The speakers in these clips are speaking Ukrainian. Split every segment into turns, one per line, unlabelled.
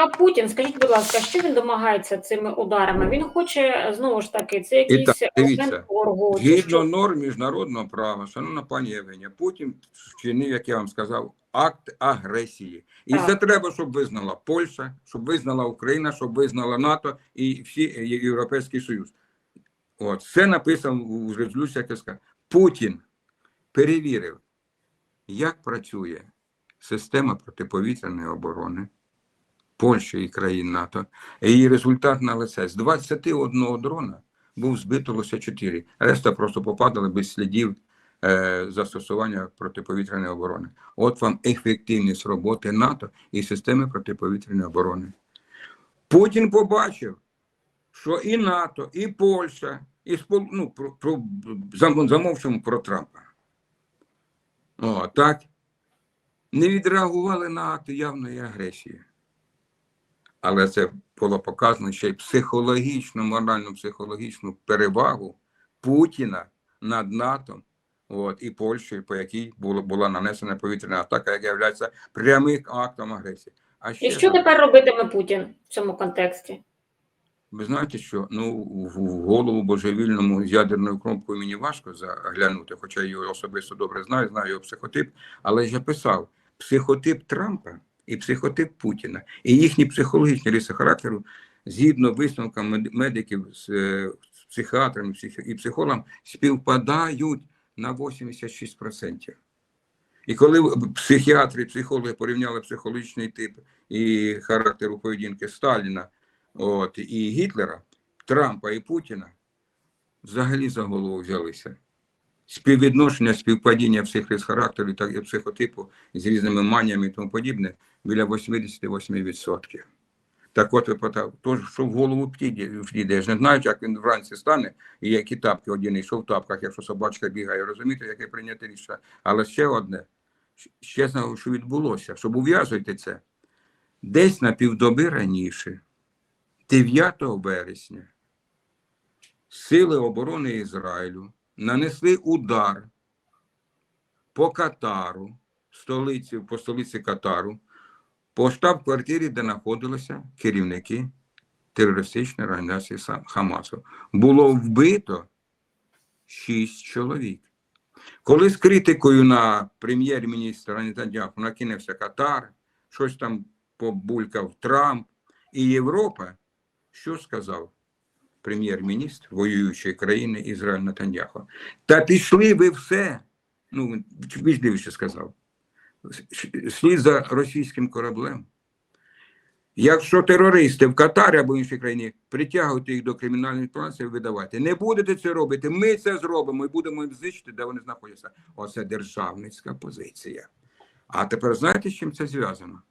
а Путін, скажіть, будь ласка, що він домагається цими ударами? Він хоче знову ж таки, це
І
якийсь
так, дивіться,
торгу.
Згідно норм міжнародного права, шановна пані Євгенія, Путін вчинив, як я вам сказав, акт агресії. І
Так.
це треба, щоб визнала Польща, щоб визнала Україна, щоб визнала НАТО і всі Європейський Союз. От це написано в резолюції КСК. Путін перевірив, як працює система протиповітряної оборони Польщі і країн НАТО. Її результат на лице. З 21 дрона був збито лише 4. Решта просто попадали без слідів е, застосування протиповітряної оборони. От вам ефективність роботи НАТО і системи протиповітряної оборони. Путін побачив, що і НАТО, і Польща, і спол... ну, про, про, замовчимо про Трампа. О, так. Не відреагували на акти явної агресії. Але це було показано ще й психологічну, морально психологічну перевагу Путіна над НАТО от, і Польщею, по якій було, була нанесена повітряна атака, яка є прямим актом агресії. А ще
І що тепер робитиме Путін в цьому контексті?
ви знаєте, що ну в голову божевільному з ядерною кнопкою мені важко заглянути, хоча я його особисто добре знаю, знаю його психотип. Але я писав психотип Трампа і психотип Путіна, і їхні психологічні риси характеру, згідно висновкам медиків з е, психіатрами і психологам, співпадають на 86%. І коли психіатри і психологи порівняли психологічний тип і характер поведінки Сталіна от, і Гітлера, Трампа і Путіна, взагалі за голову взялися. Співвідношення, співпадіння всіх рис характеру та психотипу з різними маніями і тому подібне біля 88%. Так от ви питав, то що в голову втіде. Я ж не знаю, як він вранці стане і які тапки одягне, що в тапках, якщо собачка бігає, розумієте, яке прийняти рішення. Але ще одне, ще знаю, що відбулося, щоб ув'язуйте це. Десь на півдоби раніше, 9 вересня, Сили оборони Ізраїлю нанесли удар по Катару, столиці, по столиці Катару, по штаб-квартирі, де знаходилися керівники терористичної організації Хамасу. Було вбито шість чоловік. Коли з критикою на прем'єр-міністра Нетаньяху накинувся Катар, щось там побулькав Трамп і Європа, що сказав прем'єр-міністр воюючої країни Ізраїль Нетаньяху? Та пішли ви все. Ну, вічливіше сказав. Слід за російським кораблем. Якщо терористи в Катарі або іншій країні притягуйте їх до кримінальної відповідальності, видавайте. Не будете це робити, ми це зробимо і будемо їм знищити, де вони знаходяться. Оце державницька позиція. А тепер знаєте, з чим це зв'язано?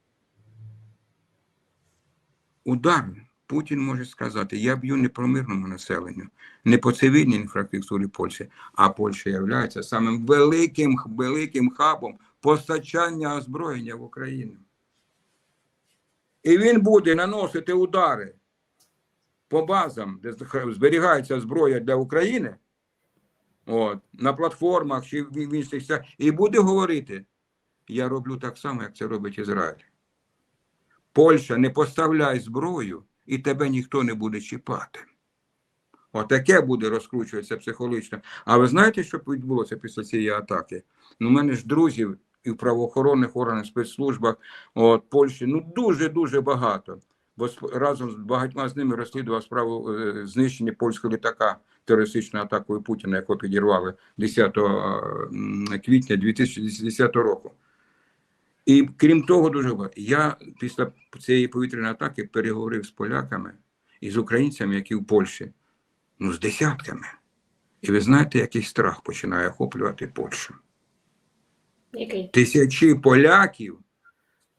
Удар Путін може сказати: я б'ю не по мирному населенню, не по цивільній інфраструктурі Польщі, а Польща є самим великим, великим хабом постачання озброєння в Україну. І він буде наносити удари по базам, де зберігається зброя для України, от, на платформах чи в інших і буде говорити: я роблю так само, як це робить Ізраїль. Польща, не поставляй зброю, і тебе ніхто не буде чіпати. Отаке буде розкручуватися психологічно. А ви знаєте, що відбулося після цієї атаки? Ну, у мене ж друзів і в правоохоронних органах, спецслужбах от, Польщі ну дуже-дуже багато. Бо разом з багатьма з ними розслідував справу е, знищення польського літака терористичною атакою Путіна, яку підірвали 10 е, м, квітня 2010 року. І крім того, дуже. Я після цієї повітряної атаки переговорив з поляками і з українцями, які в Польщі, ну, з десятками. І ви знаєте, який страх починає охоплювати Польщу.
Який?
Тисячі поляків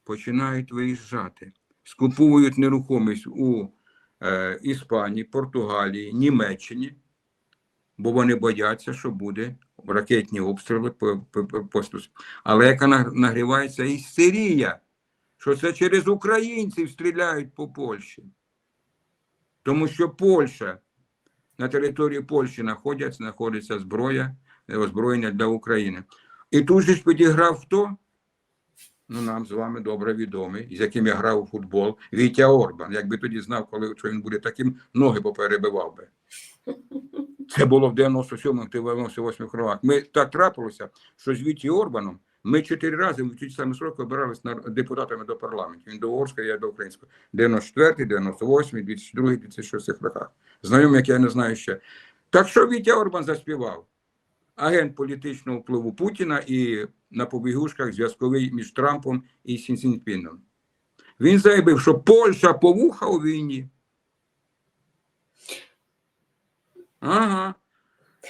починають виїжджати, скуповують нерухомість у е, Іспанії, Португалії, Німеччині, бо вони бояться, що буде ракетні обстріли по, Але яка на- нагрівається істерія, що це через українців стріляють по Польщі. Тому що Польща на території Польщі знаходяться, знаходиться зброя, е, озброєння для України. І тут же ж підіграв хто? ну нам з вами добре відомий, з яким я грав у футбол, Вітя Орбан. Якби тоді знав, коли що він буде таким, ноги поперебивав би. Це було в 97-му, 98 роках. Ми так трапилося, що з Віті Орбаном ми чотири рази в ті самі сроки обирались на депутатами до парламенту. Він до Угорської, я до Української. 94-й, 98-й, 2002, 2006 роках. Знайомий, як я не знаю ще. Так що Вітя Орбан заспівав? Агент політичного впливу Путіна і на побігушках зв'язковий між Трампом і Сін Цзіньпіном. Він заявив, що Польща повуха у війні. Ага.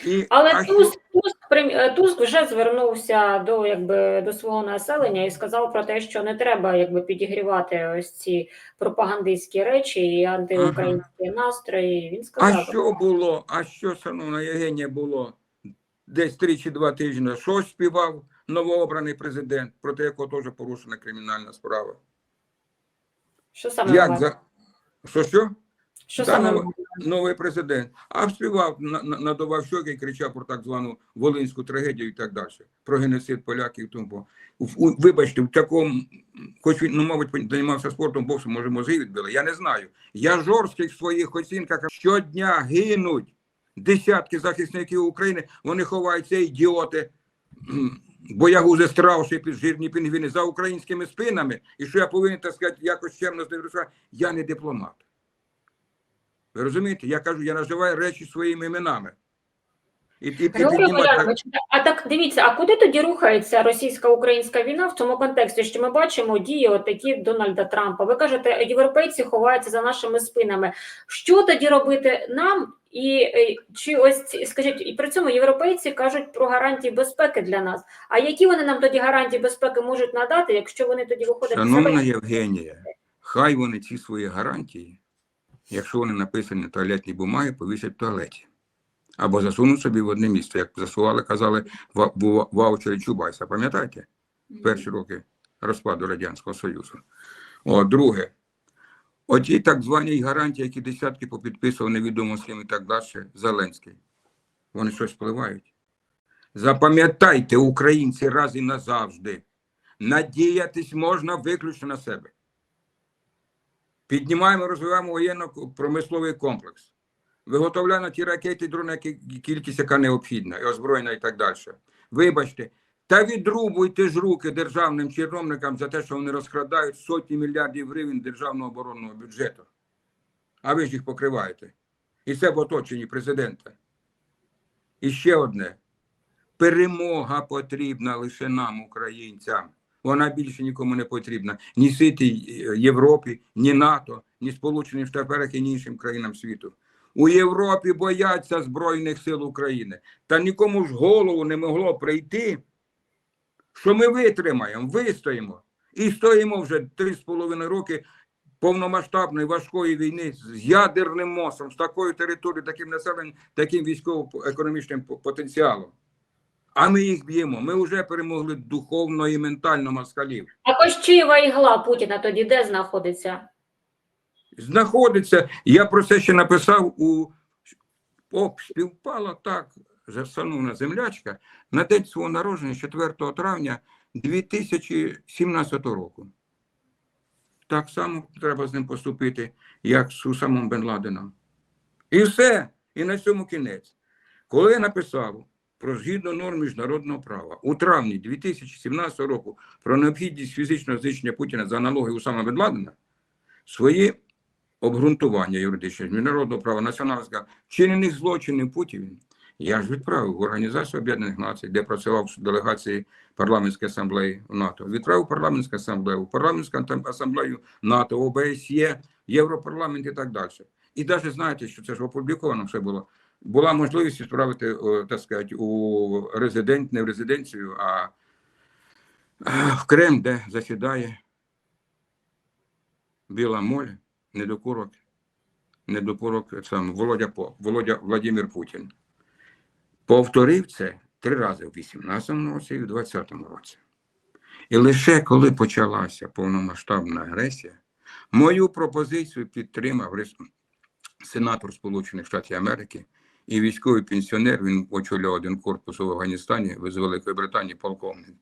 І,
Але
а
Туск, Туск, е, Туск вже звернувся до якби до свого населення і сказав про те, що не треба якби підігрівати ось ці пропагандистські речі і антиукраїнські настрої. Він
А що було? А що, шановна Євгенія, було десь три чи два тижні? Що співав новообраний президент, проти якого теж порушена кримінальна справа?
що саме
Як за що що?
Що
Та,
саме нове?
Новий президент. А співав, на- на- надував щоки і кричав про так звану Волинську трагедію і так далі. Про геноцид поляків. Тому. Вибачте, в такому, хоч він, ну, мабуть, займався спортом, боксом, може, мозги відбили. Я не знаю. Я жорсткий в своїх оцінках. Щодня гинуть десятки захисників України. Вони ховаються, ідіоти. Боягузи страуси, піджирні пінгвіни за українськими спинами, і що я повинен так сказати, якось чемно з? Я не дипломат. Ви розумієте? Я кажу, я називаю речі своїми іменами. І, і, і піднімати-
а так дивіться, а куди тоді рухається російсько-українська війна в цьому контексті? Що ми бачимо дії отакі Дональда Трампа? Ви кажете, європейці ховаються за нашими спинами. Що тоді робити нам? І е, чи ось скажіть, і при цьому європейці кажуть про гарантії безпеки для нас. А які вони нам тоді гарантії безпеки можуть надати, якщо вони тоді виходять
Шановна? Євгенія, хай вони ці свої гарантії, якщо вони написані на туалетній бумагі, повісять в туалеті. Або засунуть собі в одне місце, як засували, казали в, ваучері Чубайса. Пам'ятаєте? перші роки розпаду Радянського Союзу. О, друге, оті так звані гарантії, які десятки попідписував невідомо з ким і так далі, Зеленський. Вони щось впливають. Запам'ятайте, українці, раз і назавжди. Надіятись можна виключно на себе. Піднімаємо, розвиваємо воєнно-промисловий комплекс. Виготовляємо ті ракети, дрони, кількість, яка необхідна, і озброєна, і так далі. Вибачте, та відрубуйте ж руки державним чиновникам за те, що вони розкрадають сотні мільярдів гривень державного оборонного бюджету. А ви ж їх покриваєте. І це в оточенні президента. І ще одне. Перемога потрібна лише нам, українцям. Вона більше нікому не потрібна. Ні світі Європі, ні НАТО, ні Сполученим Штатам Америки, ні іншим країнам світу. У Європі бояться Збройних сил України. Та нікому ж голову не могло прийти, що ми витримаємо, вистоїмо. І стоїмо вже три з половиною роки повномасштабної важкої війни з ядерним мостом, з такою територією, таким населенням, таким військово-економічним потенціалом. А ми їх б'ємо. Ми вже перемогли духовно і ментально москалів.
А Кощеєва ігла Путіна тоді де знаходиться?
знаходиться. Я про це ще написав у Оп, співпала так, шановна землячка, на день свого народження, 4 травня 2017 року. Так само треба з ним поступити, як з Усамом Бен Ладеном. І все. І на цьому кінець. Коли я написав про згідно норм міжнародного права у травні 2017 року про необхідність фізичного знищення Путіна за аналогію Усама Бен Ладена, свої обґрунтування юридичне, міжнародного права, національного вчинених злочинів Путін, я ж відправив в Організацію Об'єднаних Націй, де працював в делегації парламентської асамблеї НАТО. Відправив парламентську асамблею, парламентську асамблею НАТО, ОБСЄ, Європарламент і так далі. І навіть знаєте, що це ж опубліковано все було. Була можливість відправити, так сказати, у резидент, не в резиденцію, а в Крем, де засідає Біла Моль, недокурок, недокурок сам Володя Володя Владимир Путін. Повторив це три рази в 18-му році і в 20-му році. І лише коли почалася повномасштабна агресія, мою пропозицію підтримав сенатор Сполучених Штатів Америки і військовий пенсіонер, він очолював один корпус в Афганістані з Великої Британії, полковник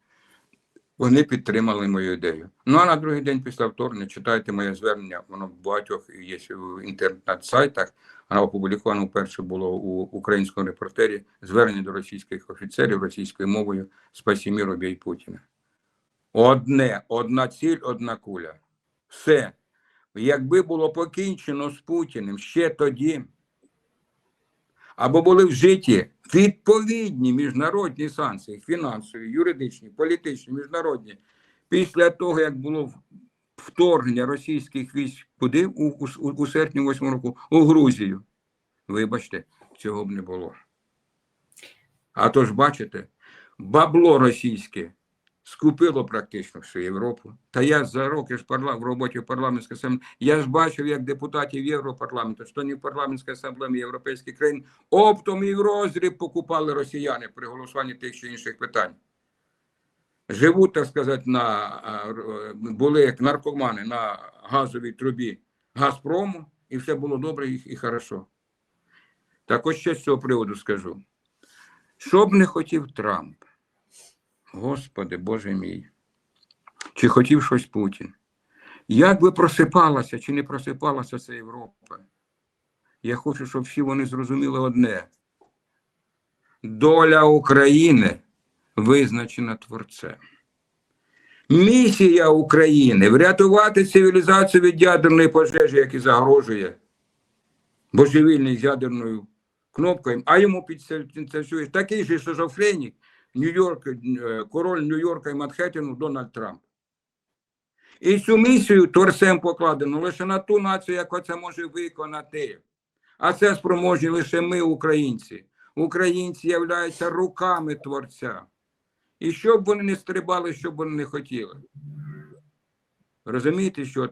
вони підтримали мою ідею. Ну а на другий день після вторгнення читайте моє звернення, воно в багатьох є в інтернет-сайтах, а опубліковано вперше було у українському репортері звернення до російських офіцерів російською мовою «Спасі міру, бій Путіна. Одне, одна ціль, одна куля. Все. Якби було покінчено з Путіним ще тоді, або були вжиті відповідні міжнародні санкції, фінансові, юридичні, політичні, міжнародні, після того, як було вторгнення російських військ куди у, у, у серпні 8 року у Грузію. Вибачте, цього б не було. А то ж бачите, бабло російське скупило практично всю Європу. Та я за роки ж парла... в роботі в парламентській асамблеї, я ж бачив, як депутатів Європарламенту, що не в парламентській асамблеї європейських країн, оптом і в розріб покупали росіяни при голосуванні тих чи інших питань. Живуть, так сказати, на були як наркомани на газовій трубі Газпрому, і все було добре і, і хорошо. Так ось ще з цього приводу скажу. Що б не хотів Трамп, Господи, Боже мій, чи хотів щось Путін? Як би просипалася чи не просипалася ця Європа? Я хочу, щоб всі вони зрозуміли одне. Доля України визначена Творцем. Місія України врятувати цивілізацію від ядерної пожежі, яка загрожує божевільний з ядерною кнопкою, а йому підсерцює такий же шизофренік, Нью-Йорк, е, король Нью-Йорка і Манхеттену Дональд Трамп. І цю місію творцем покладено лише на ту націю, яка це може виконати. А це спроможні лише ми, українці. Українці являються руками творця. І що б вони не стрибали, що б вони не хотіли. Розумієте, що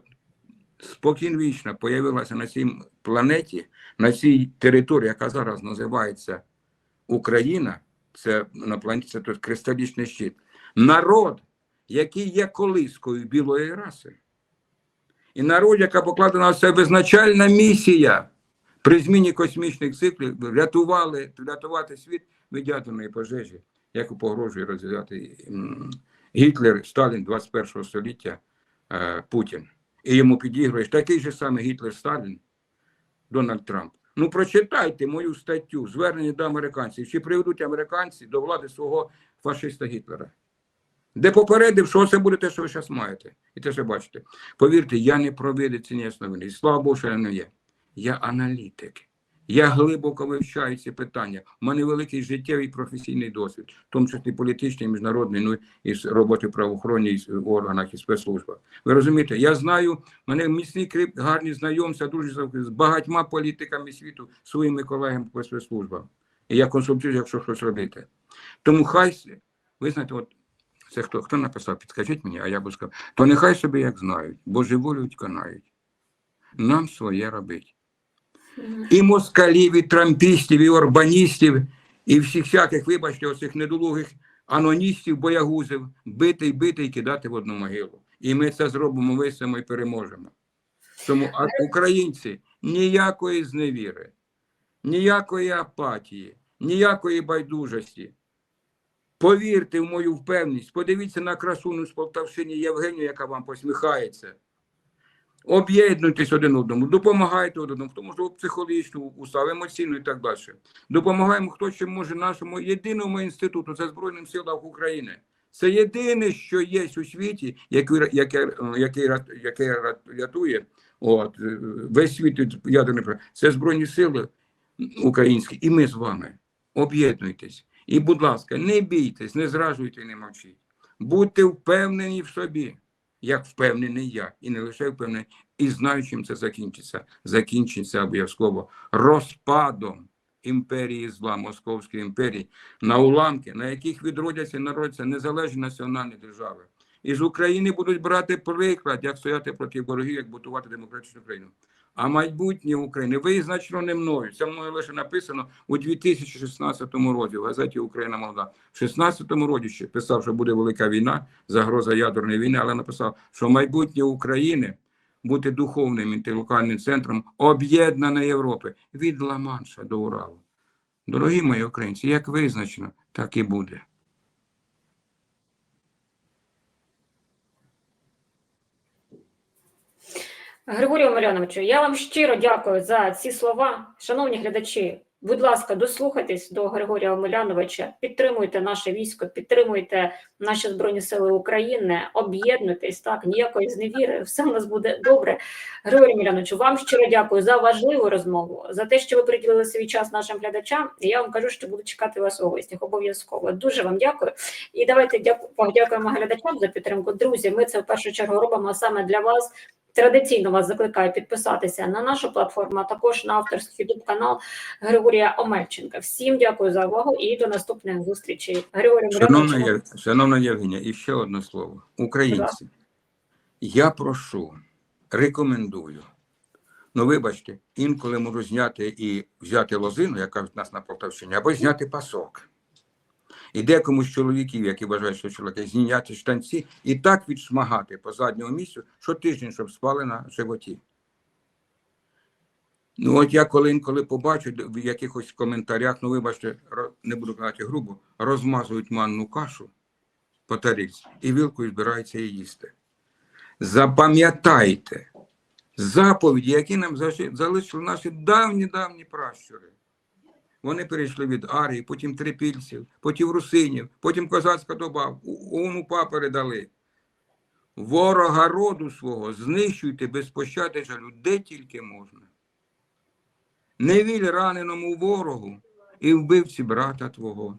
спокійно появилася на цій планеті, на цій території, яка зараз називається Україна, це на планеті це тут кристалічний щит. Народ, який є колискою білої раси. І народ, яка покладена на це визначальна місія при зміні космічних циклів, врятували, врятувати світ від ядерної пожежі, яку погрожує розв'язати Гітлер, Сталін 21 століття, е, Путін. І йому підігруєш такий же самий Гітлер Сталін, Дональд Трамп. Ну, прочитайте мою статтю звернення до американців, чи приведуть американці до влади свого фашиста Гітлера, де попередив, що це буде те, що ви зараз маєте, і те, що бачите. Повірте, я не провидець ні основний. Слава Богу, що я не є. Я аналітик. Я глибоко вивчаю ці питання. У мене великий життєвий професійний досвід, в тому числі політичний, міжнародний, ну і з роботи правоохоронній органах і спецслужбах. Ви розумієте, я знаю, мене міцні кріп, гарні знайомства дуже з- багатьма політиками світу, своїми колегами по спецслужбам. І я консультую, якщо щось робити. Тому хай, ви знаєте, от це хто, хто написав, підскажіть мені, а я би сказав, то нехай собі як знають, божеволюють, канають. Нам своє робить і москалів, і трампістів, і орбаністів, і всіх всяких, вибачте, оцих недолугих аноністів, боягузів, бити бити і кидати в одну могилу. І ми це зробимо, висимо і переможемо. Тому а українці ніякої зневіри, ніякої апатії, ніякої байдужості. Повірте в мою впевненість, подивіться на красуну з Полтавщини Євгенію, яка вам посміхається. Об'єднуйтесь один одному, допомагайте один одному, тому що психологічну устав, емоційну і так далі. Допомагаємо, хто ще може нашому єдиному інституту, це Збройним силам України. Це єдине, що є у світі, яке, яке, яке, яке рятує от, весь світ від ядерної. Це Збройні сили українські, і ми з вами. Об'єднуйтесь. І, будь ласка, не бійтесь, не зражуйте і не мовчіть. Будьте впевнені в собі як впевнений я, і не лише впевнений, і знаю, чим це закінчиться. Закінчиться обов'язково розпадом імперії зла, Московської імперії, на уламки, на яких відродяться народяться незалежні національні держави. І з України будуть брати приклад, як стояти проти ворогів, як будувати демократичну країну. А майбутнє України визначено не мною. Це мною лише написано у 2016 році в газеті Україна молода. В 16-му році ще писав, що буде велика війна, загроза ядерної війни, але написав, що майбутнє України бути духовним інтелектуальним центром об'єднаної Європи від Ла-Манша до Уралу. Дорогі мої українці, як визначено, так і буде.
Григорію Миляновичу, я вам щиро дякую за ці слова. Шановні глядачі, будь ласка, дослухайтесь до Григорія Омеляновича, підтримуйте наше військо, підтримуйте наші Збройні Сили України, об'єднуйтесь, так, ніякої зневіри, все у нас буде добре. Григорію Миляновичу, вам щиро дякую за важливу розмову, за те, що ви приділили свій час нашим глядачам. І я вам кажу, що буду чекати вас у гостях обов'язково. Дуже вам дякую. І давайте дяку- подякуємо глядачам за підтримку. Друзі, ми це в першу чергу робимо саме для вас. Традиційно вас закликаю підписатися на нашу платформу, а також на авторський youtube канал Григорія Омельченка. Всім дякую за увагу і до наступних зустрічей. Григорій
Шановна, Єв... Шановна Євгенія, і ще одне слово. Українці, я прошу, рекомендую. Ну, вибачте, інколи можу зняти і взяти лозину, яка в нас на Полтавщині, або зняти пасок. І декому з чоловіків, які вважають, що чоловіки, зняти штанці і так відшмагати по задньому місцю, що тиждень, щоб спали на животі. Ну, от я коли інколи побачу в якихось коментарях, ну вибачте, не буду казати грубо, розмазують манну кашу по тарілці і вілкою збираються її їсти. Запам'ятайте заповіді, які нам залишили наші давні-давні пращури. Вони перейшли від арії, потім трипільців, потім русинів, потім козацька доба, УНУПА передали. Ворога роду свого знищуйте без пощади жалю, де тільки можна. Не віль раненому ворогу і вбивці брата твого.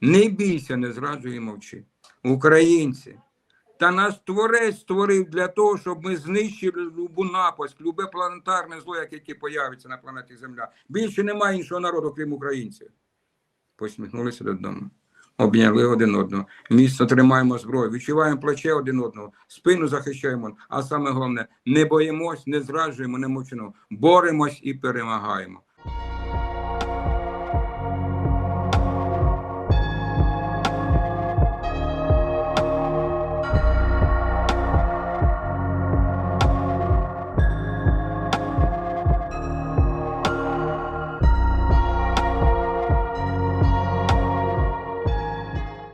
Не бійся, не зраджуй і мовчи. Українці, та нас творець створив для того, щоб ми знищили любу напасть, любе планетарне зло, яке яке появиться на планеті Земля. Більше немає іншого народу, крім українців. Посміхнулися додому. Обняли один одного. Міцно тримаємо зброю, відчуваємо плече один одного, спину захищаємо. А саме головне, не боїмось, не зраджуємо, не мовчимо. Боремось і перемагаємо.